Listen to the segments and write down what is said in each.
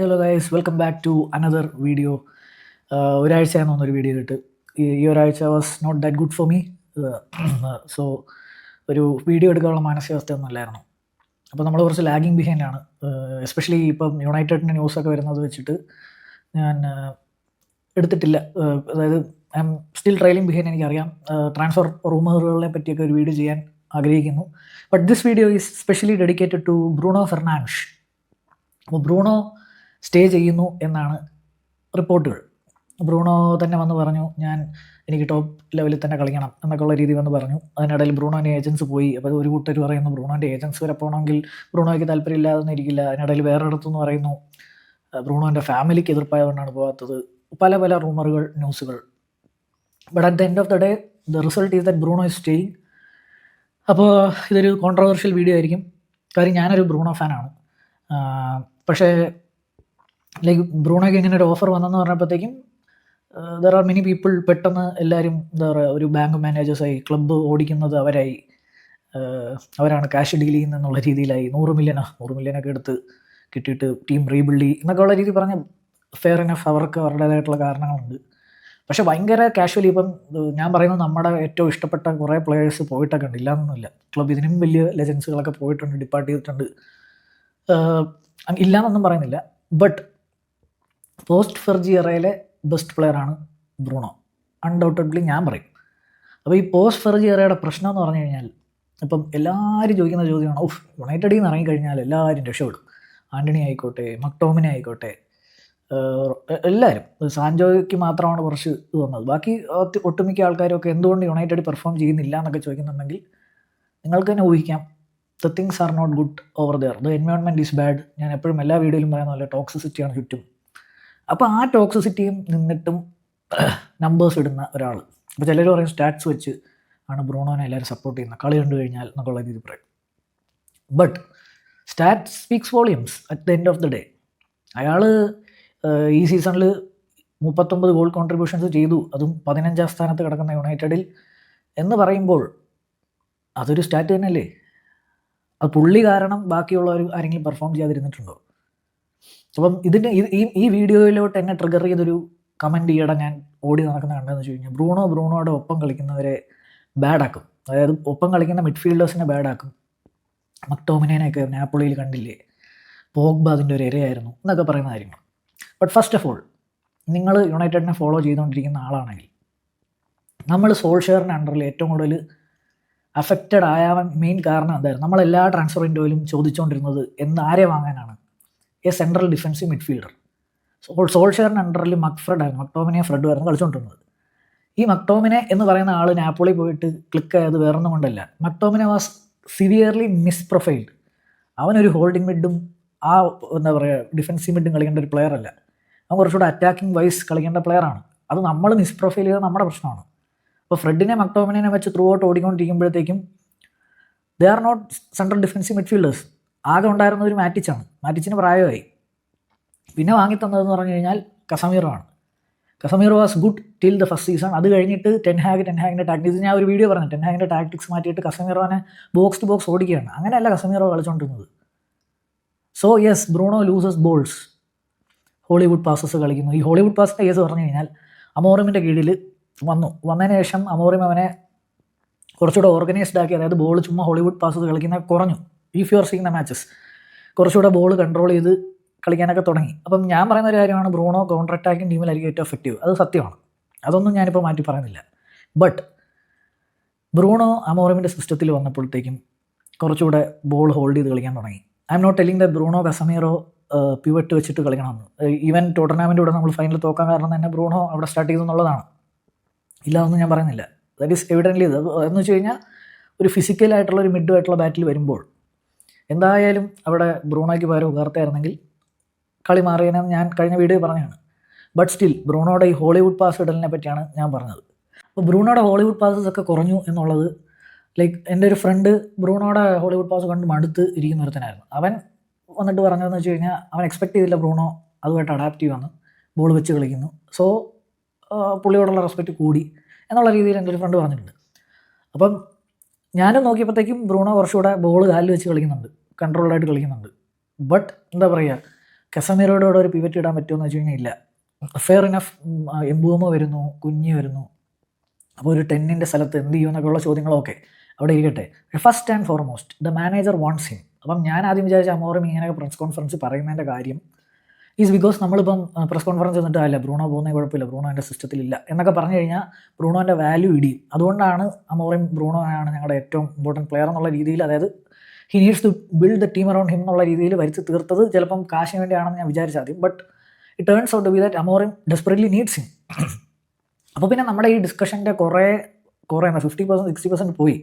Hello guys welcome back to another video ഒരാഴ്ചയാണെന്ന് തോന്നുന്നു ഒരു video ഇട്ട് ഈ ഒരാഴ്ച was not that good for me so ഒരു വീഡിയോ എടുക്കാനുള്ള മാനസികാവസ്ഥ ഒന്നും അല്ലായിരുന്നു. അപ്പോൾ നമ്മൾ കുറച്ച് ലാഗിങ് ബിഹൈൻഡ് ആണ്. എസ്പെഷ്യലി ഇപ്പം യുണൈറ്റഡിന്റെ ന്യൂസൊക്കെ വരുന്നത് വെച്ചിട്ട് ഞാൻ uh, എടുത്തിട്ടില്ല. Uh, അതായത് I'm still trailing behind എനിക്കറിയാം ട്രാൻസ്ഫർ റൂമറുകളെ പറ്റിയൊക്കെ ഒരു വീഡിയോ ചെയ്യാൻ ആഗ്രഹിക്കുന്നു. But this video is specially dedicated to Bruno Fernandes അപ്പോൾ ബ്രൂണോ സ്റ്റേ ചെയ്യുന്നു എന്നാണ് റിപ്പോർട്ടുകൾ. ബ്രൂണോ തന്നെ വന്ന് പറഞ്ഞു ഞാൻ എനിക്ക് ടോപ്പ് ലെവലിൽ തന്നെ കളിക്കണം എന്നൊക്കെ ഉള്ള രീതി വന്ന് പറഞ്ഞു. അതിനിടയിൽ ബ്രൂണോന്റെ ഏജൻസ് പോയി. അപ്പോൾ ഒരു കൂട്ടർ പറയുന്നു ബ്രൂണോന്റെ ഏജൻസ് വരെ പോകണമെങ്കിൽ ബ്രൂണോയ്ക്ക് താല്പര്യമില്ലാതൊന്നും ഇരിക്കില്ല. അതിനിടയിൽ വേറൊരിടത്തുനിന്ന് പറയുന്നു ബ്രൂണോന്റെ ഫാമിലിക്ക് എതിർപ്പായതുകൊണ്ടാണ് പോകാത്തത്. പല പല റൂമറുകൾ ന്യൂസുകൾ. But at the end of the day the result is that Bruno is staying അപ്പോൾ ഇതൊരു കോൺട്രവേഴ്ഷ്യൽ വീഡിയോ ആയിരിക്കും. കാര്യം ഞാനൊരു ബ്രൂണോ ഫാനാണ് പക്ഷേ ലൈക്ക് ബ്രൂണോയ്ക്ക് ഇങ്ങനെ ഒരു ഓഫർ വന്നെന്ന് പറഞ്ഞപ്പോഴത്തേക്കും ദർ ആർ മെനി പീപ്പിൾ പെട്ടെന്ന് എല്ലാവരും എന്താ പറയുക ഒരു ബാങ്ക് മാനേജേഴ്സായി ക്ലബ്ബ് ഓടിക്കുന്നത് അവരായി. അവരാണ് ക്യാഷ് ഡീൽ ചെയ്യുന്നതെന്നുള്ള രീതിയിലായി. നൂറ് മില്യനാ നൂറ് മില്യനൊക്കെ എടുത്ത് കിട്ടിയിട്ട് ടീം റീബിൽഡ് ചെയ്യും എന്നൊക്കെ ഉള്ള രീതി പറഞ്ഞ ഫെയർ ഇനഫ് അവർക്ക് അവരുടേതായിട്ടുള്ള കാരണങ്ങളുണ്ട്. പക്ഷേ ഭയങ്കര കാഷ്വലി ഇപ്പം ഞാൻ പറയുന്നത് നമ്മുടെ ഏറ്റവും ഇഷ്ടപ്പെട്ട കുറേ പ്ലെയേഴ്സ് പോയിട്ടൊക്കെ ഉണ്ട്. ഇല്ലാന്നൊന്നുമില്ല. ക്ലബ് ഇതിനും വലിയ ലെജൻസുകളൊക്കെ പോയിട്ടുണ്ട് ഡിപ്പാർട്ട് ചെയ്തിട്ടുണ്ട്. ഇല്ലാന്നൊന്നും പറയുന്നില്ല. ബട്ട് പോസ്റ്റ് ഫെർജി എറയിലെ ബെസ്റ്റ് പ്ലെയറാണ് ബ്രൂണോ. അൺഡൗട്ടഡ്ലി ഞാൻ പറയും. അപ്പോൾ ഈ പോസ്റ്റ് ഫെർജി എറയുടെ പ്രശ്നം എന്ന് പറഞ്ഞു കഴിഞ്ഞാൽ ഇപ്പം എല്ലാവരും ചോദിക്കുന്ന ചോദ്യമാണ് ഓഫ് യുണൈറ്റഡിൽ നിന്ന് ഇറങ്ങിക്കഴിഞ്ഞാൽ എല്ലാവരും രക്ഷപ്പെടും. ആന്റണി ആയിക്കോട്ടെ മക്ടോമിനെ ആയിക്കോട്ടെ എല്ലാവരും സാൻജോയ്ക്ക് മാത്രമാണ് കുറച്ച് ഇത് വന്നത്. ബാക്കി ഒട്ടുമിക്ക ആൾക്കാരൊക്കെ എന്തുകൊണ്ട് യുണൈറ്റഡ് പെർഫോം ചെയ്യുന്നില്ല എന്നൊക്കെ ചോദിക്കുന്നുണ്ടെങ്കിൽ നിങ്ങൾക്ക് തന്നെ ഊഹിക്കാം. The things are not good over there the environment is bad ഞാൻ എപ്പോഴും എല്ലാ വീഡിയോയിലും പറയുന്ന പോലെ ടോക്സിസിറ്റിയാണ് ചുറ്റും. അപ്പോൾ ആ ടോക്സിസിറ്റിയും നിന്നിട്ടും നമ്പേഴ്സ് ഇടുന്ന ഒരാൾ അപ്പോൾ ചിലർ പറയും സ്റ്റാറ്റ്സ് വെച്ച് ആണ് ബ്രൂണോനെ എല്ലാവരും സപ്പോർട്ട് ചെയ്യുന്നത്. കളി കണ്ടു കഴിഞ്ഞാൽ എന്നൊക്കെയുള്ള രീതി പറയും. But stat speaks volumes at the end of the day അയാൾ ഈ സീസണിൽ മുപ്പത്തൊമ്പത് ഗോൾ കോൺട്രിബ്യൂഷൻസ് ചെയ്തു. അതും പതിനഞ്ചാം സ്ഥാനത്ത് കിടക്കുന്ന യുണൈറ്റഡിൽ എന്ന് പറയുമ്പോൾ അതൊരു സ്റ്റാറ്റ് തന്നെയല്ലേ? അത് പുള്ളി കാരണം ബാക്കിയുള്ളവർ ആരെങ്കിലും പെർഫോം ചെയ്യാതിരുന്നിട്ടുണ്ടോ? അപ്പം ഇതിന്റെ ഈ- ഈ വീഡിയോയിലോട്ട് എന്നെ ട്രിഗർ ചെയ്തൊരു കമന്റ് ഈയിടെ ഞാൻ ഓടി നടക്കുന്ന കണ്ടെന്ന് വെച്ച് കഴിഞ്ഞാൽ ബ്രൂണോ ബ്രൂണോയുടെ ഒപ്പം കളിക്കുന്നവരെ ബാഡാക്കും അതായത് ഒപ്പം കളിക്കുന്ന മിഡ്ഫീൽഡേഴ്സിനെ ബാഡാക്കും മക്ടോമിനേനെയൊക്കെ നാപ്പോളിയിൽ കണ്ടില്ലേ? പോഗ്ബ അതിന്റെ ഒരു ഇരയായിരുന്നു എന്നൊക്കെ പറയുന്ന കാര്യങ്ങൾ. ബട്ട് ഫസ്റ്റ് ഓഫ് ഓൾ നിങ്ങൾ യുണൈറ്റഡിനെ ഫോളോ ചെയ്തുകൊണ്ടിരിക്കുന്ന ആളാണെങ്കിൽ നമ്മൾ സോൾഷെയറിന്റെ അണ്ടറിൽ ഏറ്റവും കൂടുതൽ അഫക്റ്റഡ് ആയാൻ മെയിൻ കാരണം എന്തായിരുന്നു? നമ്മൾ എല്ലാ ട്രാൻസ്ഫർ വിൻഡോയിലും ചോദിച്ചുകൊണ്ടിരുന്നത് എന്ന് ആരെ വാങ്ങാനാണ്? A central defensive midfielder. Sol സോൾഷെയറിന്റെ അണ്ടറിൽ മക്ഫ്രഡ് മക്ടോമിനെ ഫ്രെഡ് ആയിരുന്നു കളിച്ചുകൊണ്ടിരുന്നത്. ഈ മക്ടോമിനെ എന്ന് പറയുന്ന ആൾ നാപ്പോളി പോയിട്ട് ക്ലിക്ക് ആയത് വേറൊന്നും കൊണ്ടല്ല. McTominay was severely misprofiled അവനൊരു ഹോൾഡിംഗ് മിഡും ആ എന്താ പറയുക ഡിഫൻസീവ് മിഡും കളിക്കേണ്ട ഒരു പ്ലെയർ അല്ല. അവൻ കുറച്ചുകൂടെ അറ്റാക്കിംഗ് വൈസ് കളിക്കേണ്ട പ്ലെയറാണ് അത് നമ്മൾ മിസ് പ്രൊഫൈൽ ചെയ്തത് നമ്മുടെ പ്രശ്നമാണ്. അപ്പോൾ ഫ്രെഡിനെ മക്ടോമിനെ വെച്ച് throughout ഓടിക്കൊണ്ടിരിക്കുമ്പോഴത്തേക്കും they are not central defensive midfielders ആകെ ഉണ്ടായിരുന്ന ഒരു മാറ്റിച്ചാണ്. മാറ്റിച്ചിന് പ്രായമായി. പിന്നെ വാങ്ങിത്തന്നതെന്ന് പറഞ്ഞു കഴിഞ്ഞാൽ കസമീറോ ആണ്. Casemiro was good till the first season. അത് കഴിഞ്ഞിട്ട് ടെൻ ഹാഗ് ടെൻ ടെൻഹാഗിന്റെ ടാക്ടിക്സ് ഞാൻ ഒരു വീഡിയോ പറഞ്ഞു ടെൻഹാഗിന്റെ ടാക്ടിക്സ് മാറ്റിയിട്ട് കസമീറോനെ ബോക്സ് ടു ബോക്സ് ഓടിക്കുകയാണ്. അങ്ങനെയല്ല Casemiro കളിച്ചുകൊണ്ടിരുന്നത് so yes Bruno loses balls Hollywood passes കളിക്കുന്നു. ഈ ഹോളിവുഡ് പാസിന്റെ കേസ് പറഞ്ഞു കഴിഞ്ഞാൽ അമോറിമിന്റെ കീഴിൽ വന്നു. വന്നതിന് ശേഷം അമോറിം അവനെ കുറച്ചുകൂടെ ഓർഗനൈസ്ഡ് ആക്കി അതായത് ബോൾ ചുമ്മാ ഹോളിവുഡ് പാസസ് കളിക്കുന്ന കുറഞ്ഞു. If you are seeing the matches കുറച്ചുകൂടെ ബോൾ കൺട്രോൾ ചെയ്ത് കളിക്കാനൊക്കെ തുടങ്ങി. അപ്പം ഞാൻ പറയുന്ന ഒരു കാര്യമാണ് ബ്രൂണോ കൗണ്ടർ അറ്റാക്കിംഗ് ടീമിലായിരിക്കും ഏറ്റവും എഫക്റ്റീവ് അത് സത്യമാണ്. അതൊന്നും ഞാനിപ്പോൾ മാറ്റി പറയുന്നില്ല. ബട്ട് ബ്രൂണോ അമോറമിന്റെ സിസ്റ്റത്തിൽ വന്നപ്പോഴത്തേക്കും കുറച്ചുകൂടെ ബോൾ ഹോൾഡ് ചെയ്ത് കളിക്കാൻ തുടങ്ങി. I'm not telling the Bruno Casemiro pivot വെച്ചിട്ട് കളിക്കണമെന്ന്. ഈവൻ ടൂർണമെന്റ് ഇവിടെ നമ്മൾ ഫൈനൽ തോക്കാൻ കാരണം തന്നെ ബ്രൂണോ അവിടെ സ്റ്റാർട്ട് ചെയ്തു എന്നുള്ളതാണ്. ഇല്ല ഒന്നും ഞാൻ പറയുന്നില്ല. ദാറ്റ് ഈസ് എവിഡന്റ്ലി ഇത് എന്ന് വെച്ച് കഴിഞ്ഞാൽ ഒരു ഫിസിക്കലായിട്ടുള്ള ഒരു മിഡ് ആയിട്ടുള്ള ബാറ്റിൽ വരുമ്പോൾ എന്തായാലും അവിടെ ബ്രൂണോയ്ക്ക് പകരം ഉയർത്തായിരുന്നെങ്കിൽ കളി മാറിയെന്ന് ഞാൻ കഴിഞ്ഞ വീഡിയോ പറഞ്ഞതാണ്. ബട്ട് സ്റ്റിൽ ബ്രൂണോയുടെ ഈ ഹോളിവുഡ് പാസ് ഇടലിനെ പറ്റിയാണ് ഞാൻ പറഞ്ഞത്. അപ്പോൾ ബ്രൂണോയുടെ ഹോളിവുഡ് പാസസ് ഒക്കെ കുറഞ്ഞു എന്നുള്ളത് ലൈക്ക് എന്റെ ഒരു ഫ്രണ്ട് ബ്രൂണോയുടെ ഹോളിവുഡ് പാസ് കണ്ട് മടുത്ത് ഇരിക്കുന്ന ഒരുത്തനായിരുന്നു. അവൻ വന്നിട്ട് പറഞ്ഞതെന്ന് വെച്ച് കഴിഞ്ഞാൽ അവൻ എക്സ്പെക്ട് ചെയ്തില്ല ബ്രൂണോ അതുമായിട്ട് അഡാപ്റ്റ് ചെയ്യുമെന്ന് ബോൾ വെച്ച് കളിക്കുന്നു. സോ പുള്ളിയോടുള്ള റെസ്പെക്റ്റ് കൂടി എന്നുള്ള രീതിയിൽ എന്റെ ഒരു ഫ്രണ്ട് പറഞ്ഞിട്ടുണ്ട്. അപ്പം ഞാനും നോക്കിയപ്പോഴത്തേക്കും ബ്രൂണോ കുറച്ചുകൂടെ ബോൾ കാലിൽ വെച്ച് കളിക്കുന്നുണ്ട്. കൺട്രോൾഡായിട്ട് കളിക്കുന്നുണ്ട്. ബട്ട് എന്താ പറയുക കസമീറോയുടെ കൂടെ ഒരു പിവറ്റ് ഇടാൻ പറ്റുമെന്ന് വെച്ച് കഴിഞ്ഞാൽ ഇല്ല. ഫെയർ ഇനഫ് എംബൂമ വരുന്നു കുഞ്ഞി വരുന്നു. അപ്പോൾ ഒരു ടെന്നിന്റെ സ്ഥലത്ത് എന്ത് ചെയ്യും എന്നൊക്കെയുള്ള ചോദ്യങ്ങളൊക്കെ അവിടെ ഇരിക്കട്ടെ. First and foremost the manager wants him അപ്പം ഞാൻ ആദ്യം വിചാരിച്ച അമോറും ഇങ്ങനെ പ്രസ് കോൺഫറൻസ് പറയുന്നതിന്റെ കാര്യം ഈസ് ബിക്കോസ് നമ്മളിപ്പം പ്രസ് കോൺഫറൻസ് എന്നിട്ട് അല്ല ബ്രൂണോ പോകുന്ന കുഴപ്പമില്ല. ബ്രൂണോ എന്റെ സിസ്റ്റത്തിലില്ല എന്നൊക്കെ പറഞ്ഞു കഴിഞ്ഞാൽ ബ്രൂണോന്റെ വാല്യൂ ഇടിയും. അതുകൊണ്ടാണ് അമോറും ബ്രൂണോ ആണ് ഞങ്ങളുടെ ഏറ്റവും ഇമ്പോർട്ടന്റ് പ്ലെയർ എന്നുള്ള രീതിയിൽ അതായത് he needs to build the team around him എന്നുള്ള രീതിയിൽ വരച്ച് തീർത്തത് ചിലപ്പം കാശിന് വേണ്ടിയാണെന്ന് ഞാൻ വിചാരിച്ചാൽ ആദ്യം but it turns out be that Amorim desperately needs him അപ്പോൾ പിന്നെ നമ്മുടെ ഈ ഡിസ്കഷന്റെ കുറേ കുറേ എന്താ ഫിഫ്റ്റി പെർസെന്റ് സിക്സ്റ്റി പെർസെന്റ് പോയി.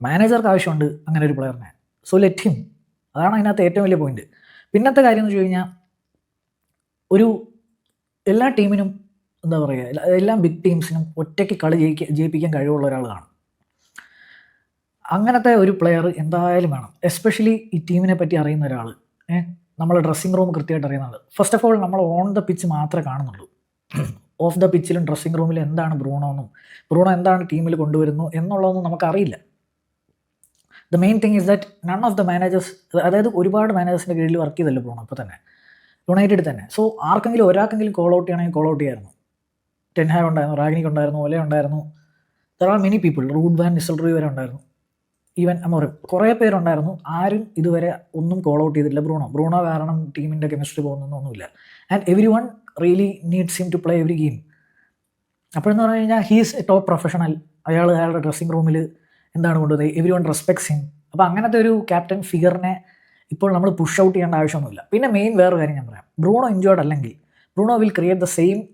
മാനേജർക്ക് ആവശ്യമുണ്ട് അങ്ങനെ ഒരു പ്ലെയറിനെ സോ ലെറ്റ് ഹിം അതാണ് അതിനകത്ത് ഏറ്റവും വലിയ പോയിന്റ് പിന്നത്തെ കാര്യം എന്ന് വെച്ച് കഴിഞ്ഞാൽ ഒരു എല്ലാ ടീമിനും എന്താ പറയുക എല്ലാ- ബിഗ് ടീംസിനും ഒറ്റയ്ക്ക് കളി ജയിക്കാൻ ജയിപ്പിക്കാൻ കഴിവുള്ള ഒരാൾ കാണും അങ്ങനത്തെ ഒരു പ്ലെയർ എന്തായാലും വേണം. എസ്പെഷ്യലി ഈ ടീമിനെ പറ്റി അറിയുന്ന ഒരാൾ ഏഹ് നമ്മൾ ഡ്രസ്സിംഗ് റൂം കൃത്യമായിട്ട് അറിയുന്ന ആൾ ഫസ്റ്റ് ഓഫ് ഓൾ നമ്മൾ ഓൺ ദ പിച്ച് മാത്രമേ കാണുന്നുള്ളൂ. ഓഫ് ദ പിച്ചിലും ഡ്രസ്സിംഗ് റൂമിലും എന്താണ് ബ്രൂണോ എന്നും ബ്രൂണോ എന്താണ് ടീമിൽ കൊണ്ടുവരുന്നു എന്നുള്ളതൊന്നും നമുക്കറിയില്ല. The main thing is that none of the managers അതായത് ഒരുപാട് മാനേജേഴ്സിന്റെ കീഴിൽ വർക്ക് ചെയ്തല്ലോ ബ്രൂണോ? ഇപ്പോൾ തന്നെ. യുണൈറ്റഡ് തന്നെ. സോ ആർക്കെങ്കിലും ഒരാൾക്കെങ്കിലും കോൾ ഔട്ട് ചെയ്യണമെങ്കിൽ കോൾ ഔട്ട് ചെയ്യായിരുന്നു. ടെൻഹാർ ഉണ്ടായിരുന്നു റാഗ്നിക് ഉണ്ടായിരുന്നു ഒലെ ഉണ്ടായിരുന്നു. There are many people Ruud van Nistelrooy വരെ ഉണ്ടായിരുന്നു. ഈവൻ അമോറിം കുറേ പേരുണ്ടായിരുന്നു. ആരും ഇതുവരെ ഒന്നും കോൾ ഔട്ട് ചെയ്തിട്ടില്ല. ബ്രൂണോ? ബ്രൂണോ കാരണം ടീമിന്റെ chemistry പോകുന്നൊന്നുമില്ല. And every one really needs him to play every game അപ്പോഴെന്ന് പറഞ്ഞു കഴിഞ്ഞാൽ ഹീസ് എ ടോപ്പ് പ്രൊഫഷണൽ അയാൾ അയാളുടെ ഡ്രസ്സിംഗ് റൂമിൽ എന്താണ് കൊണ്ടുവന്നത്? എവരി വൺ റെസ്പെക്ട്സ് ഹിം അപ്പോൾ അങ്ങനത്തെ ഒരു ക്യാപ്റ്റൻ ഫിഗറിനെ ഇപ്പോൾ നമ്മൾ പുഷ് ഔട്ട് ചെയ്യേണ്ട ആവശ്യമൊന്നുമില്ല. പിന്നെ മെയിൻ വേറെ കാര്യം ഞാൻ പറയാം. ബ്രൂണോ ഇൻജോർഡ് അല്ലെങ്കിൽ Bruno will create the same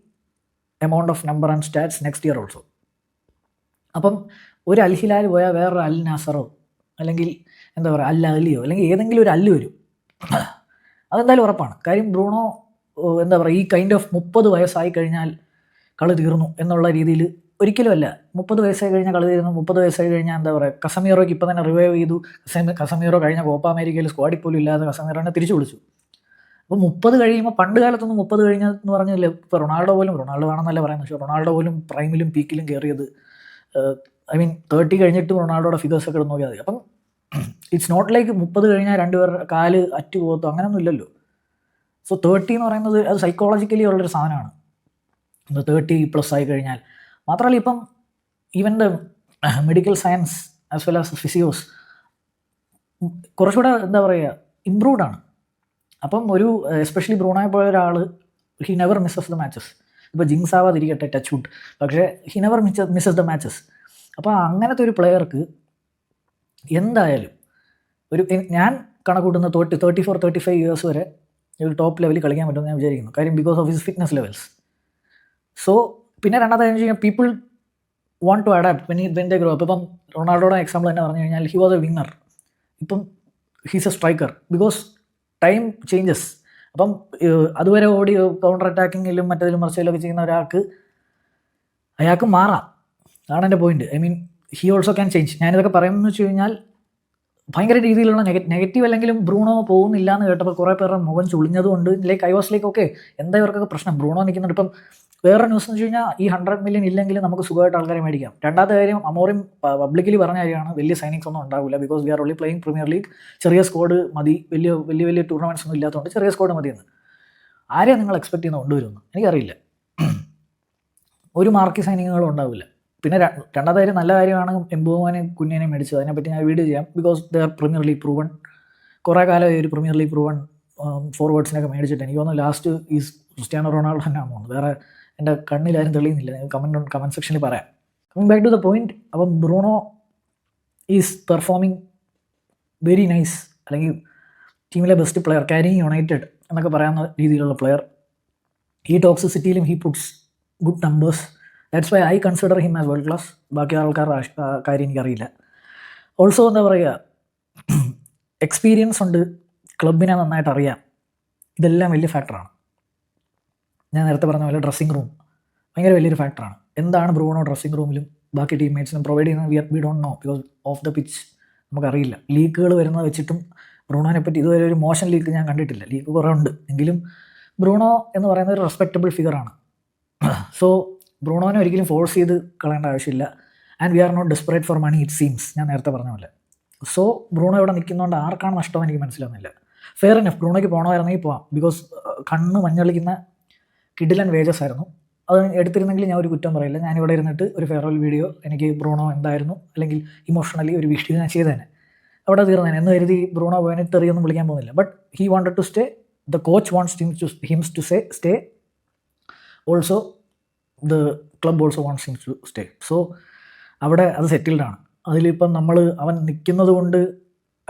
amount of number and stats next year also അപ്പം ഒരു അൽഹിലാൽ പോയാൽ വേറൊരു അൽ നാസറോ? അല്ലെങ്കിൽ എന്താ പറയുക അൽ അലിയോ അല്ലെങ്കിൽ ഏതെങ്കിലും ഒരു അല്ല് വരും. അതെന്തായാലും ഉറപ്പാണ്. കാര്യം ബ്രൂണോ എന്താ പറയുക ഈ കൈൻഡ് ഓഫ് മുപ്പത് വയസ്സായി കഴിഞ്ഞാൽ കളി തീർന്നു എന്നുള്ള രീതിയിൽ ഒരിക്കലുമല്ല മുപ്പത് വയസ്സായി കഴിഞ്ഞാൽ കളി തീർന്നു മുപ്പത് വയസ്സായി കഴിഞ്ഞാൽ എന്താ പറയുക കസമീറോയ്ക്ക് ഇപ്പം തന്നെ റിവൈവ് ചെയ്തു. കസമീറോ കഴിഞ്ഞ കോപ്പ അമേരിക്കയിൽ സ്ക്വാഡിൽ പോലും ഇല്ലാതെ കസമീറോനെ തിരിച്ചു വിളിച്ചു. അപ്പോൾ മുപ്പത് കഴിയുമ്പോൾ പണ്ട് കാലത്തൊന്നും മുപ്പത് കഴിഞ്ഞെന്ന് പറഞ്ഞില്ല? ഇപ്പോൾ റൊണാൾഡോ പോലും റൊണാൾഡോ ആണെന്നല്ല പറയുന്നത്. പക്ഷേ റൊണാൾഡോ പോലും പ്രൈമിലും പീക്കിലും കയറിയത് ഐ മീൻ തേർട്ടി കഴിഞ്ഞിട്ടും റൊണാൾഡോയുടെ ഫിഗേഴ്സ് ഒക്കെ നോക്കിയാൽ മതി അപ്പം ഇറ്റ്സ് നോട്ട് ലൈക്ക് മുപ്പത് കഴിഞ്ഞാൽ രണ്ടുപേരുടെ കാൽ അറ്റു പോകത്തോ അങ്ങനെയൊന്നും ഇല്ലല്ലോ. സോ തേർട്ടി എന്ന് പറയുന്നത് അത് സൈക്കോളജിക്കലി ഉള്ളൊരു സാധനമാണ്. തേർട്ടി പ്ലസ് ആയി കഴിഞ്ഞാൽ. മാത്രമല്ല ഇപ്പം even the medical science as well as physios കുറച്ചുകൂടെ എന്താ പറയുക ഇമ്പ്രൂവ്ഡ് ആണ്. അപ്പം ഒരു എസ്പെഷ്യലി ബ്രൂണായി പോയ ഒരാൾ he never misses the matches ഇപ്പോൾ ജിങ്സ് ആവാതിരിക്കട്ടെ ടച്ച് വുഡ് പക്ഷേ he never miss misses the matches അപ്പോൾ അങ്ങനത്തെ ഒരു പ്ലെയർക്ക് എന്തായാലും ഒരു ഞാൻ കണക്കൂട്ടുന്ന thirty thirty four thirty five years വരെ ഒരു ടോപ്പ് ലെവലിൽ കളിക്കാൻ പറ്റുമെന്ന് ഞാൻ വിചാരിക്കുന്നു. കാര്യം because of his fitness levels so പിന്നെ രണ്ടാമത്തെ കാര്യം കഴിഞ്ഞാൽ people won't to adapt when when they grow up റൊണാൾഡോയുടെ എക്സാമ്പിൾ തന്നെ പറഞ്ഞു കഴിഞ്ഞാൽ ഹി വാസ് എ വിന്നർ ഇപ്പം he's a striker because time changes അപ്പം അതുവരെ ഓടി കൗണ്ടർ അറ്റാക്കിങ്ങിലും മറ്റേതിലും മറിച്ചതിലൊക്കെ ചെയ്യുന്ന ഒരാൾക്ക് അയാൾക്ക് മാറാം. അതാണ് എന്റെ point I mean he also can change ഞാനിതൊക്കെ പറയുന്നത് വെച്ച് കഴിഞ്ഞാൽ ഭയങ്കര രീതിയിലുള്ള നെഗറ്റീവ് അല്ലെങ്കിലും ബ്രൂണോ പോകുന്നില്ല എന്ന് കേട്ടപ്പോൾ കുറേ പേരുടെ മുഖം ചുളിഞ്ഞതുകൊണ്ട് like I was like okay എന്താ ഇവർക്കൊക്കെ പ്രശ്നം? ബ്രൂണോ നിൽക്കുന്നുണ്ട്. ഇപ്പം വേറെ ന്യൂസ് എന്ന് വെച്ച് കഴിഞ്ഞാൽ ഈ ഹൺഡ്രഡ് മില്യൺ ഇല്ലെങ്കിൽ നമുക്ക് സുഖമായിട്ട് ആൾക്കാരെ മേടിക്കാം. രണ്ടാമത്തെ കാര്യം അമോറിം പബ്ലിക്കലി പറഞ്ഞ കാര്യമാണ്. വലിയ സൈനിങ്സ് ഒന്നും ഉണ്ടാവില്ല because we are only playing Premier League ചെറിയ സ്കോഡ് മതി. വലിയ വലിയ വലിയ ടൂർണമെന്റ്സ് ഒന്നും ഇല്ലാത്തതുകൊണ്ട് ചെറിയ സ്കോഡ് മതിയെന്ന്. ആരെയാണ് നിങ്ങൾ എക്സ്പെക്ട് ചെയ്യുന്ന കൊണ്ടുവരുമെന്ന്? എനിക്കറിയില്ല. ഒരു മാർക്കി സൈനിങ്ങുകളും ഉണ്ടാവില്ല. പിന്നെ രണ്ടാമത്തെ നല്ല കാര്യമാണ് എംബുമാനെ കുഞ്ഞിനെ മേടിച്ചത്. അതിനെപ്പറ്റി ഞാൻ വീഡിയോ ചെയ്യാം. Because the Premier League proven കുറേ കാലമായി ഒരു പ്രീമിയർ ലീഗ് പ്രൂവൺ ഫോർവേഡ്സിനൊക്കെ മേടിച്ചിട്ട് എനിക്ക് തോന്നുന്നു ലാസ്റ്റ് ഈ ക്രിസ്ത്യാനോ റൊണാൾഡോ തന്നെയാണ് തോന്നുന്നത് വേറെ എന്റെ കണ്ണിലാരും തെളിയുന്നില്ല. കമന്റ് കമന്റ് സെക്ഷനിൽ പറയാം. Coming back to the point അപ്പം Bruno is performing very nice അല്ലെങ്കിൽ ടീമിലെ ബെസ്റ്റ് പ്ലെയർ കാരിങ് യുണൈറ്റഡ് എന്നൊക്കെ പറയാവുന്ന രീതിയിലുള്ള പ്ലെയർ ഈ ടോക്സിസിറ്റിയിലും he puts good numbers that's why I consider him as world class ബാക്കി ആൾക്കാരുടെ കാര്യം എനിക്കറിയില്ല. ഓൾസോ എന്താ പറയുക എക്സ്പീരിയൻസ് ഉണ്ട് ക്ലബിനെ നന്നായിട്ട് അറിയാം. ഇതെല്ലാം വലിയ ഫാക്ടറാണ് ഞാൻ നേരത്തെ പറഞ്ഞ പോലെ ഡ്രസ്സിംഗ് റൂം ഭയങ്കര വലിയൊരു ഫാക്ടറാണ് എന്താണ് ബ്രൂണോ ഡ്രസ്സിംഗ് റൂമിലും ബാക്കി ടീംമേറ്റ്സിനും പ്രൊവൈഡ് ചെയ്യുന്നത്? We we don't know because off the pitch നമുക്കറിയില്ല. ലീക്കുകൾ വരുന്നത് വെച്ചിട്ടും ബ്രൂണോനെ പറ്റി ഇതുവരെ ഒരു മോശം ലീക്ക് ഞാൻ കണ്ടിട്ടില്ല. ലീക്ക് കുറേ ഉണ്ട് എങ്കിലും ബ്രൂണോ എന്ന് പറയുന്ന ഒരു റെസ്പെക്റ്റബിൾ ഫിഗറാണ് സോ ബ്രൂണോനെ ഒരിക്കലും ഫോഴ്സ് ചെയ്ത് കളയേണ്ട ആവശ്യമില്ല. And we are not desperate for money it seems ഞാൻ നേരത്തെ പറഞ്ഞ പോലെ. സോ ബ്രൂണോ ഇവിടെ നിൽക്കുന്നതുകൊണ്ട് ആർക്കാണ് നഷ്ടം എനിക്ക് മനസ്സിലാവുന്നില്ല. ഫെയർ എനഫ് ബ്രൂണോയ്ക്ക് പോകണമായിരുന്നെങ്കിൽ പോവാം. ബിക്കോസ് കണ്ണ് മഞ്ഞളിക്കുന്ന കിഡിലൻ വേജസ് ആയിരുന്നു. അത് എടുത്തിരുന്നെങ്കിൽ ഞാൻ ഒരു കുറ്റം പറയില്ല. ഞാനിവിടെ ഇരുന്നിട്ട് ഒരു ഫെയർവെൽ വീഡിയോ എനിക്ക് ബ്രൂണോ എന്തായിരുന്നു? അല്ലെങ്കിൽ ഇമോഷണലി ഒരു വീഡിയോ ഞാൻ ചെയ്തേനെ. അവിടെ തീർന്നേനെ. എന്ന് കരുതി ബ്രൂണോ പോയതിനെ തെറിയൊന്നും വിളിക്കാൻ പോകുന്നില്ല. But he wanted to stay the coach wants to hims to say stay also the club also wants him to stay so അവിടെ അത് സെറ്റിൽഡാണ് അതിലിപ്പം നമ്മൾ അവൻ നിൽക്കുന്നത് കൊണ്ട്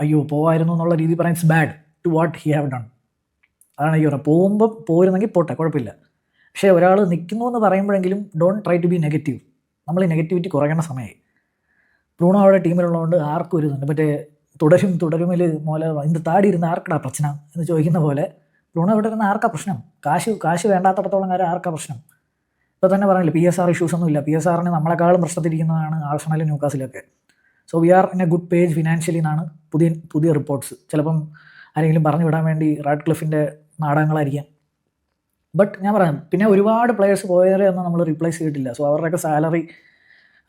അയ്യോ പോവായിരുന്നു എന്നുള്ള രീതി പറയാൻ it's bad to what he have done അതാണ് അയ്യോ പറയുന്നത് പോകുമ്പോൾ പോയിരുന്നെങ്കിൽ പോട്ടെ കുഴപ്പമില്ല. പക്ഷേ ഒരാൾ നിൽക്കുന്നു എന്ന് പറയുമ്പോഴെങ്കിലും don't try to be negative നമ്മൾ ഈ നെഗറ്റിവിറ്റി കുറയ്ക്കുന്ന സമയമായി ബ്രൂണോ അവിടെ ടീമിലുള്ളതുകൊണ്ട് ആർക്കും ഒരു ഇതുണ്ട്. മറ്റേ തുടരും തുടരുമിൽ മോലെ ഇന്ന് താടി ഇരുന്ന് ആർക്കടാ പ്രശ്നം എന്ന് ചോദിക്കുന്ന പോലെ ബ്രൂണോ ഇവിടെ ഇരുന്ന് ആർക്കാ പ്രശ്നം? കാശ് കാശ് വേണ്ടാത്തടത്തോളം കാര്യം ആർക്കാ പ്രശ്നം? ഇപ്പോൾ തന്നെ പറഞ്ഞില്ല പി എസ് ആർ ഇഷ്യൂസ് ഒന്നും ഇല്ല. പി എസ് ആറിന് നമ്മളെക്കാളും പ്രശ്നത്തിരിക്കുന്നതാണ് ആഴ്സണലും ന്യൂക്കാസിലൊക്കെ so we are in a good page financially എന്നാണ് പുതിയ പുതിയ റിപ്പോർട്ട്സ് ചിലപ്പം ആരെങ്കിലും പറഞ്ഞു വിടാൻ വേണ്ടി റാഡ് ക്ലിഫിന്റെ നാടകങ്ങളായിരിക്കാം. ബട്ട് ഞാൻ പറയാം പിന്നെ ഒരുപാട് പ്ലെയേഴ്സ് പോയവരെ ഒന്നും നമ്മൾ റീപ്ലേസ് ചെയ്തിട്ടില്ല. സോ അവരുടെയൊക്കെ സാലറി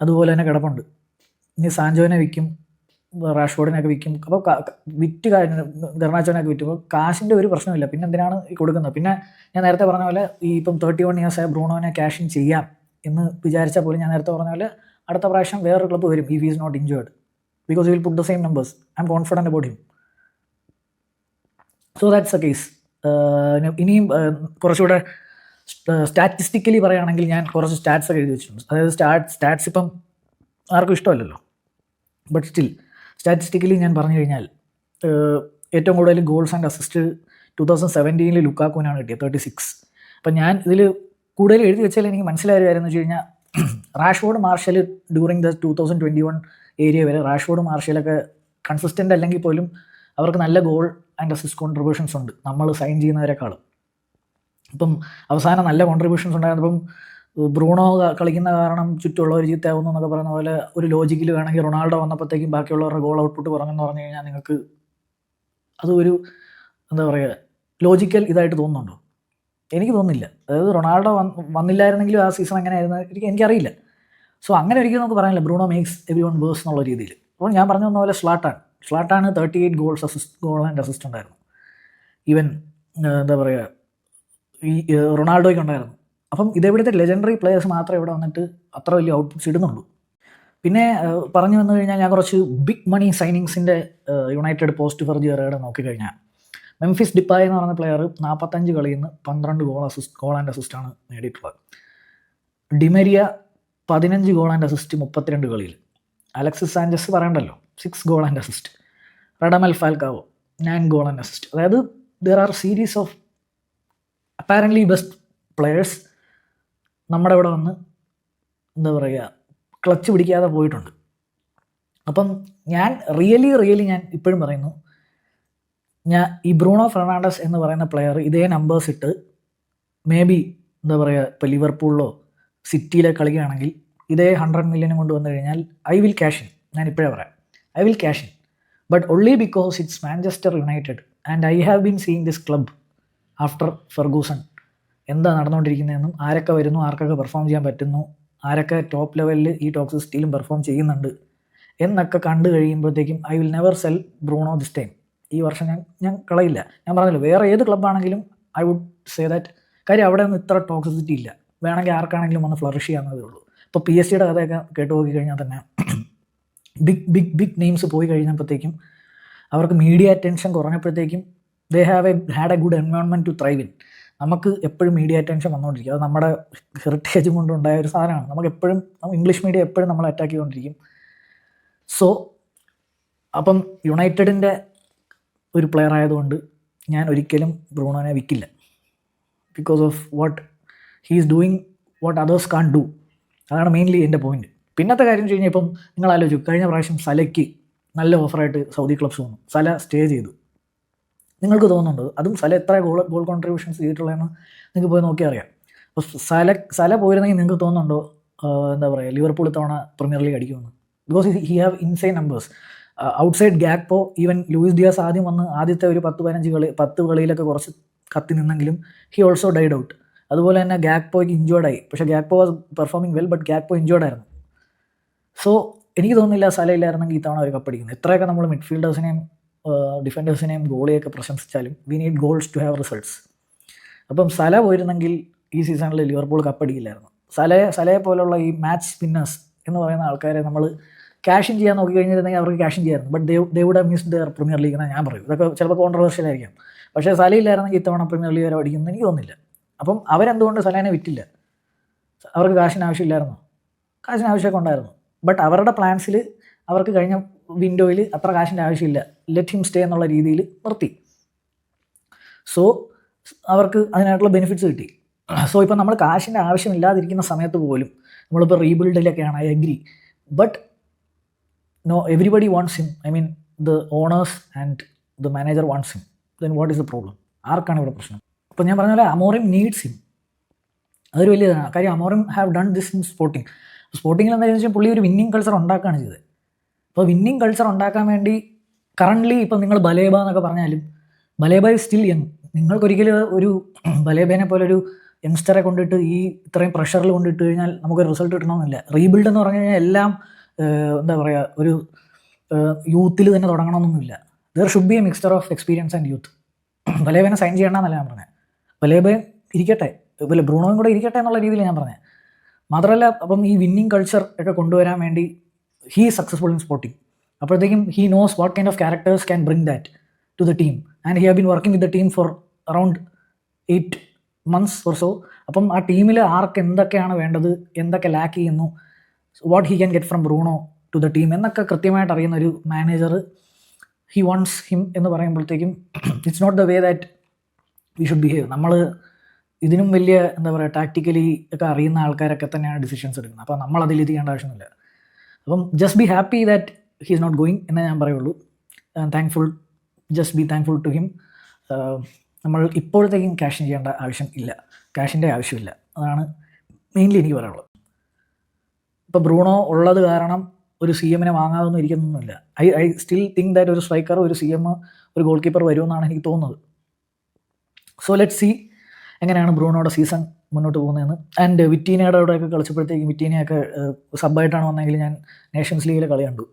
അതുപോലെ തന്നെ കിടപ്പുണ്ട്. ഇനി സാൻജോനെ വിൽക്കും റാഷ്ഫോർഡിനൊക്കെ വിൽക്കും. അപ്പോൾ വിറ്റ് ഗർണാച്ചോനൊക്കെ വിറ്റ് അപ്പോൾ കാശിന്റെ ഒരു പ്രശ്നമില്ല പിന്നെ എന്തിനാണ് കൊടുക്കുന്നത്? പിന്നെ ഞാൻ നേരത്തെ പറഞ്ഞ പോലെ ഈ ഇപ്പം തേർട്ടി വൺ ആയ ബ്രൂണോനെ ക്യാഷിൻ ചെയ്യാം എന്ന് വിചാരിച്ചാൽ പോലും ഞാൻ നേരത്തെ പറഞ്ഞ പോലെ അടുത്ത പ്രാവശ്യം വേറൊരു ക്ലബ്ബ് വരും if is not injured because will put the same numbers I'm confident about him so that's a case ഇനിയും uh, കുറച്ചുകൂടെ സ്റ്റാറ്റിസ്റ്റിക്കലി പറയുകയാണെങ്കിൽ ഞാൻ കുറച്ച് സ്റ്റാറ്റ്സ് ഒക്കെ എഴുതി വെച്ചിട്ടുണ്ട്. അതായത് സ്റ്റാറ്റ് സ്റ്റാറ്റ്സ് ഇപ്പം ആർക്കും ഇഷ്ടമല്ലല്ലോ. ബട്ട് സ്റ്റിൽ സ്റ്റാറ്റിസ്റ്റിക്കലി ഞാൻ പറഞ്ഞു കഴിഞ്ഞാൽ ഏറ്റവും കൂടുതൽ goals and assist two thousand സെവന്റീനിൽ ലുക്കാക്കുവിനാണ് കിട്ടിയത് തേർട്ടി സിക്സ് അപ്പം ഞാൻ ഇതിൽ കൂടുതൽ എഴുതി വെച്ചാൽ എനിക്ക് മനസ്സിലായ കാര്യം എന്ന് വെച്ച് കഴിഞ്ഞാൽ Rashford Marshall during the two thousand twenty one area വരെ റാഷ്ഫോർഡ് മാർഷലൊക്കെ കൺസിസ്റ്റന്റ് അല്ലെങ്കിൽ പോലും അവർക്ക് നല്ല ഗോൾ ആൻഡ് അസിസ്റ്റ് കോൺട്രിബ്യൂഷൻസ് ഉണ്ട്. നമ്മൾ സൈൻ ചെയ്യുന്നവരെക്കാളും. അപ്പം അവസാനം നല്ല കോൺട്രിബ്യൂഷൻസ് ഉണ്ടായിരുന്നപ്പം ബ്രൂണോ കളിക്കുന്ന കാരണം ചുറ്റുമുള്ളവർ ചീത്തയാവുന്നു എന്നൊക്കെ പറയുന്ന പോലെ ഒരു ലോജിക്കിൽ വേണമെങ്കിൽ റൊണാൾഡോ വന്നപ്പോഴത്തേക്കും ബാക്കിയുള്ളവരുടെ ഗോൾ ഔട്ട്പുട്ട് കുറഞ്ഞെന്ന് പറഞ്ഞു കഴിഞ്ഞാൽ നിങ്ങൾക്ക് അത് ഒരു എന്താ പറയുക ലോജിക്കൽ ഇതായിട്ട് തോന്നുന്നുണ്ടോ? എനിക്ക് തോന്നുന്നില്ല. അതായത് റൊണാൾഡോ വന്ന് വന്നില്ലായിരുന്നെങ്കിലും ആ സീസൺ എങ്ങനെയായിരുന്നു എനിക്ക് എനിക്കറിയില്ല. സോ അങ്ങനെ ഒരിക്കലും നമുക്ക് പറയാനില്ല. Bruno makes every one worse എന്നുള്ള രീതിയിൽ അപ്പോൾ ഞാൻ പറഞ്ഞു തന്ന പോലെ സ്ലാട്ടാണ്. സ്ലാട്ടാണ് thirty eight goals assist goal and assist ഉണ്ടായിരുന്നു ഈവൻ എന്താ പറയുക ഈ റൊണാൾഡോയ്ക്ക് ഉണ്ടായിരുന്നു. അപ്പം ഇതെവിടുത്തെ ലെജൻഡറി പ്ലേയേഴ്സ് മാത്രമേ ഇവിടെ വന്നിട്ട് അത്ര വലിയ ഔട്ട്പുട്ട്സ് ഇടുന്നുള്ളൂ. പിന്നെ പറഞ്ഞു വന്നു കഴിഞ്ഞാൽ ഞാൻ കുറച്ച് ബിഗ് മണി സൈനിങ്സിന്റെ യുണൈറ്റഡ് പോസ്റ്റ് ഫർ നോക്കി നോക്കിക്കഴിഞ്ഞാൽ. മെംഫിസ് ഡിപ്പായ് എന്ന് പറയുന്ന പ്ലെയർ നാൽപ്പത്തഞ്ച് കളിയിൽ നിന്ന് പന്ത്രണ്ട് ഗോൾ അസിസ്റ്റ് ഗോൾ ആൻഡ് അസിസ്റ്റാണ് നേടിയിട്ടുള്ളത്. ഡിമരിയ പതിനഞ്ച് ഗോൾ ആൻഡ് അസിസ്റ്റ് മുപ്പത്തിരണ്ട് കളിയിൽ. അലക്സിസ് സാഞ്ചസ് പറയണ്ടല്ലോ six goal and assist Radamel Falcao nine goal and assist അതായത് there are series of apparently best players നമ്മുടെ ഇവിടെ വന്ന് എന്താ പറയുക ക്ലച്ച് പിടിക്കാതെ പോയിട്ടുണ്ട്. അപ്പം ഞാൻ റിയലി റിയലി ഞാൻ ഇപ്പോഴും പറയുന്നു ഞാൻ ഈ ബ്രൂണോ ഫെർണാണ്ടസ് എന്ന് പറയുന്ന പ്ലെയർ ഇതേ നമ്പേഴ്സ് ഇട്ട് മേ ബി എന്താ പറയുക ഇപ്പോൾ ലിവർപൂളിലോ സിറ്റിയിലെ കളിക്കുകയാണെങ്കിൽ ഇതേ ഹൺഡ്രഡ് മില്യൺ കൊണ്ട് വന്നു കഴിഞ്ഞാൽ ഐ വിൽ ക്യാഷ് ഇൻ ഞാൻ ഇപ്പോഴേ പറയാം. I will cash in but only because it's Manchester United and I have been seeing this club after Ferguson എന്താ നടന്നുകൊണ്ടിരിക്കുന്നതെന്നും ആരൊക്കെ വരുന്നു ആർക്കൊക്കെ പെർഫോം ചെയ്യാൻ പറ്റുന്നു ആരൊക്കെ ടോപ്പ് ലെവലിൽ ഈ ടോക്സ് സ്റ്റീലും പെർഫോം ചെയ്യുന്നുണ്ട് എന്നൊക്കെ കണ്ടു കഴിയുമ്പോഴത്തേക്കും I will never sell Bruno this time ഈ വർഷം ഞാൻ ഞാൻ കളയില്ല. ഞാൻ പറഞ്ഞില്ല വേറെ ഏത് ക്ലബ്ബാണെങ്കിലും ഐ വുഡ് സേ ദാറ്റ് കാര്യം അവിടെ ഒന്നും ഇത്ര ടോക്സിസിറ്റി ഇല്ല. വേണമെങ്കിൽ ആർക്കാണെങ്കിലും ഒന്ന് ഫ്ലറിഷ് ചെയ്യാവുന്നതേ ഉള്ളൂ. ഇപ്പോൾ പി എസ് സിയുടെ കഥയൊക്കെ കേട്ട് കഴിഞ്ഞാൽ തന്നെ ബിഗ് ബിഗ് ബിഗ് നെയിംസ് പോയി കഴിഞ്ഞപ്പോഴത്തേക്കും അവർക്ക് media attention കുറഞ്ഞപ്പോഴത്തേക്കും they have a had a good environment to thrive in നമുക്ക് എപ്പോഴും മീഡിയ അറ്റൻഷൻ വന്നുകൊണ്ടിരിക്കും. അത് നമ്മുടെ ഹെറിറ്റേജ് കൊണ്ടുണ്ടായ ഒരു സാധനമാണ്. നമുക്ക് എപ്പോഴും ഇംഗ്ലീഷ് മീഡിയ എപ്പോഴും നമ്മൾ അറ്റാക്ക് ചെയ്തുകൊണ്ടിരിക്കും. സോ അപ്പം യുണൈറ്റഡിന്റെ ഒരു പ്ലെയർ ആയതുകൊണ്ട് ഞാൻ ഒരിക്കലും ബ്രൂണോനെ വിൽക്കില്ല because of what he is doing what others can't do അതാണ് മെയിൻലി എന്റെ പോയിന്റ് പിന്നത്തെ കാര്യം വെച്ച് കഴിഞ്ഞാൽ ഇപ്പം നിങ്ങൾ ആലോചിച്ചു കഴിഞ്ഞ പ്രാവശ്യം സലയ്ക്ക് നല്ല ഓഫറായിട്ട് സൗദി ക്ലബ്സ് വന്നു. സല സ്റ്റേ ചെയ്തു. നിങ്ങൾക്ക് തോന്നുന്നുണ്ട്. അതും സല എത്ര ഗോൾ ഗോൾ കോൺട്രിബ്യൂഷൻസ് ചെയ്തിട്ടുള്ളതെന്ന് നിങ്ങൾക്ക് പോയി നോക്കിയാൽ അറിയാം. അപ്പോൾ സല സല പോയിരുന്നെങ്കിൽ നിങ്ങൾക്ക് തോന്നുന്നുണ്ടോ? എന്താ പറയുക ലിവർപൂൾ ഇത്തവണ Premier League അടിക്കുമെന്ന്. Because he have insane numbers outside Gakpo even Luis Diaz ആദ്യം വന്ന് ആദ്യത്തെ ഒരു പത്ത് പതിനഞ്ച് കളി പത്ത് കളിയിലൊക്കെ കുറച്ച് കത്തി നിന്നെങ്കിലും ഹി ഓൾസോ ഡൈഡ് ഔട്ട് അതുപോലെ തന്നെ ഗ്യാക്പോയ്ക്ക് ഇഞ്ചോർഡായി പക്ഷേ Gakpo was performing well but Gakpo injured ആയിരുന്നു. സോ എനിക്ക് തോന്നുന്നില്ല സ്ഥലമില്ലായിരുന്നെങ്കിൽ ഈ ഇത്തവണ അവർ കപ്പടിക്കുന്നത് എത്രയൊക്കെ നമ്മൾ മിഡ്ഫീൽഡേഴ്സിനെയും ഡിഫൻഡേഴ്സിനെയും ഗോളിയൊക്കെ പ്രശംസിച്ചാലും we need goals to have results അപ്പം സല പോയിരുന്നെങ്കിൽ ഈ സീസണിൽ ലിവർപൂൾ കപ്പടിക്കില്ലായിരുന്നു സലയെ സലയെ പോലുള്ള ഈ മാച്ച് സ്പിന്നേഴ്സ് എന്ന് പറയുന്ന ആൾക്കാരെ നമ്മൾ ക്യാഷിൻ ചെയ്യാൻ നോക്കി കഴിഞ്ഞിരുന്നെങ്കിൽ അവർക്ക് ക്യാഷിൻ ചെയ്യായിരുന്നു. But they've have miss the Premier League എന്നാണ് ഞാൻ പറയും. ഇതൊക്കെ ചിലപ്പോൾ കോൺട്രവേഴ്ഷ്യൽ ആയിരിക്കാം. പക്ഷേ സലയില്ലായിരുന്നെങ്കിൽ ഇത്തവണ പ്രീമിയർ ലീഗ് വരെ അടിക്കുന്നു എനിക്ക് തോന്നുന്നില്ല. അപ്പം അവരെന്തുകൊണ്ട് സലേനെ വിറ്റില്ല? അവർക്ക് കാശിന് ആവശ്യമില്ലായിരുന്നു? കാശിന് ആവശ്യമൊക്കെ ഉണ്ടായിരുന്നു. ബട്ട് അവരുടെ പ്ലാൻസിൽ അവർക്ക് കഴിഞ്ഞ വിൻഡോയിൽ അത്ര കാശിന്റെ ആവശ്യമില്ല. ലെറ്റ് ഹിം സ്റ്റേ എന്നുള്ള രീതിയിൽ നിർത്തി. സോ അവർക്ക് അതിനായിട്ടുള്ള ബെനിഫിറ്റ്സ് കിട്ടി. സോ ഇപ്പം നമ്മൾ കാശിന്റെ ആവശ്യമില്ലാതിരിക്കുന്ന സമയത്ത് പോലും നമ്മളിപ്പോൾ റീബിൽഡിലൊക്കെയാണ് I agree but no everybody wants him I mean the owners and the manager wants him then what is the problem ആർക്കാണ് ഇവിടെ പ്രശ്നം? അപ്പോൾ ഞാൻ പറഞ്ഞ പോലെ അമോറിം നീഡ്സ് ഹിം അതൊരു വലിയ കാര്യം. Amorim have done this in Sporting സ്പോർട്ടിങ്ങിൽ എന്താണെന്ന് വെച്ചാൽ പുള്ളി ഒരു വിന്നിങ് കൾച്ചർ ഉണ്ടാക്കുകയാണ് ചെയ്തത്. അപ്പോൾ വിന്നിങ് കൾച്ചർ ഉണ്ടാക്കാൻ വേണ്ടി കറണ്ട്ലി ഇപ്പം നിങ്ങൾ ബലേബ എന്നൊക്കെ പറഞ്ഞാലും ബലേബ ഇസ് സ്റ്റിൽ യങ് നിങ്ങൾക്കൊരിക്കലും ഒരു ബലേബേനെ ഒരു യങ്സ്റ്ററെ കൊണ്ടിട്ട് ഈ ഇത്രയും പ്രഷറിൽ കൊണ്ടിട്ട് കഴിഞ്ഞാൽ നമുക്കൊരു റിസൾട്ട് കിട്ടണമെന്നില്ല റീബിൽഡ് എന്ന് പറഞ്ഞു കഴിഞ്ഞാൽ എല്ലാം എന്താ പറയുക ഒരു യൂത്തിൽ തന്നെ തുടങ്ങണമെന്നൊന്നുമില്ല there should be a mixture of experience and youth ബലേബേനെ sign ചെയ്യണമെന്നല്ല ഞാൻ പറഞ്ഞത് ബലേബേ ഇരിക്കട്ടെ. ഇതുപോലെ ബ്രൂണോയും കൂടെ ഇരിക്കട്ടെ എന്നുള്ള രീതിയിൽ ഞാൻ പറഞ്ഞത് മാത്രമല്ല അപ്പം ഈ വിന്നിങ് കൾച്ചർ ഒക്കെ കൊണ്ടുവരാൻ വേണ്ടി ഹീ സക്സസ്ഫുൾ ഇൻ സ്പോർട്ടിങ് അപ്പോഴത്തേക്കും he knows what kind of characters can bring that to the team and he have been working with the team for around eight months or so അപ്പം ആ ടീമിൽ ആർക്ക് എന്തൊക്കെയാണ് വേണ്ടത് എന്തൊക്കെ ലാക്ക് ചെയ്യുന്നു what he can get from Bruno to the team എന്നൊക്കെ കൃത്യമായിട്ട് അറിയുന്ന ഒരു മാനേജർ ഹി വോൺസ് ഹിം എന്ന് പറയുമ്പോഴത്തേക്കും it's not the way that we should behave നമ്മൾ ഇതിനും വലിയ എന്താ പറയുക ടാക്ടിക്കലി ഒക്കെ അറിയുന്ന ആൾക്കാരൊക്കെ തന്നെയാണ് ഡിസിഷൻസ് എടുക്കുന്നത്. അപ്പോൾ നമ്മൾ അതിൽ ഇത് ചെയ്യേണ്ട ആവശ്യമൊന്നുമില്ല. അപ്പം just be happy that he is not going എന്നേ ഞാൻ പറയുള്ളൂ. Thankful just be thankful to him നമ്മൾ ഇപ്പോഴത്തേക്കും ക്യാഷ് ചെയ്യേണ്ട ആവശ്യം ഇല്ല. ക്യാഷിന്റെ ആവശ്യമില്ല അതാണ് മെയിൻലി എനിക്ക് പറയാനുള്ളത്. ഇപ്പോൾ ബ്രൂണോ ഉള്ളത് കാരണം ഒരു സി എമ്മിനെ വാങ്ങാതൊന്നും ഇരിക്കുന്നൊന്നുമില്ല. I I still think that ഒരു സ്ട്രൈക്കർ ഒരു സി എം ഒരു ഗോൾ കീപ്പർ വരുമെന്നാണ് എനിക്ക് തോന്നുന്നത്. സോ ലെറ്റ് സി എങ്ങനെയാണ് ബ്രൂണോയുടെ സീസൺ മുന്നോട്ട് പോകുന്നതെന്ന്. ആൻഡ് വിറ്റീനയുടെ അവിടെയൊക്കെ കളിച്ചപ്പോഴത്തേക്കും വിറ്റീനയൊക്കെ സബ്ബായിട്ടാണ് വന്നെങ്കിൽ ഞാൻ നേഷൻസ് ലീഗിലെ കളി കണ്ടു.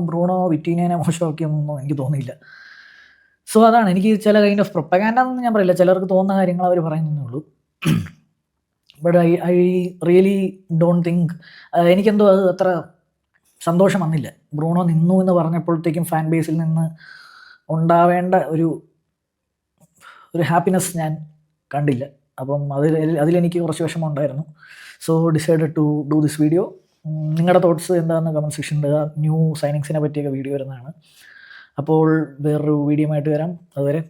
ബ്രൂണോ വിറ്റീനേനെ മോശമാക്കിയെന്നൊന്നും എനിക്ക് തോന്നിയില്ല. സോ അതാണ്. എനിക്ക് ചില കൈൻഡ് ഓഫ് പ്രൊപ്പഗാൻഡ ഞാൻ പറയില്ല. ചിലർക്ക് തോന്നുന്ന കാര്യങ്ങൾ അവർ പറയുന്നേ ഉള്ളൂ. But I I really don't think എനിക്കെന്തോ അത് അത്ര സന്തോഷം വന്നില്ല. ബ്രൂണോ നിന്നു എന്ന് പറഞ്ഞപ്പോഴത്തേക്കും ഫാൻ ബേസിൽ നിന്ന് ഉണ്ടാവേണ്ട ഒരു ഒരു ഹാപ്പിനെസ് ഞാൻ കണ്ടില്ല. അപ്പം അതിൽ അതിലെനിക്ക് കുറച്ച് വിഷമമുണ്ടായിരുന്നു. So decided to do this video നിങ്ങളുടെ തോട്ട്സ് എന്താണെന്ന് കമന്റ് സെക്ഷനിൽ ന്യൂ സൈനിങ്സിനെ പറ്റിയൊക്കെ വീഡിയോ വരുന്നതാണ്. അപ്പോൾ വേറൊരു വീഡിയോ ആയിട്ട് വരാം. അതുവരെ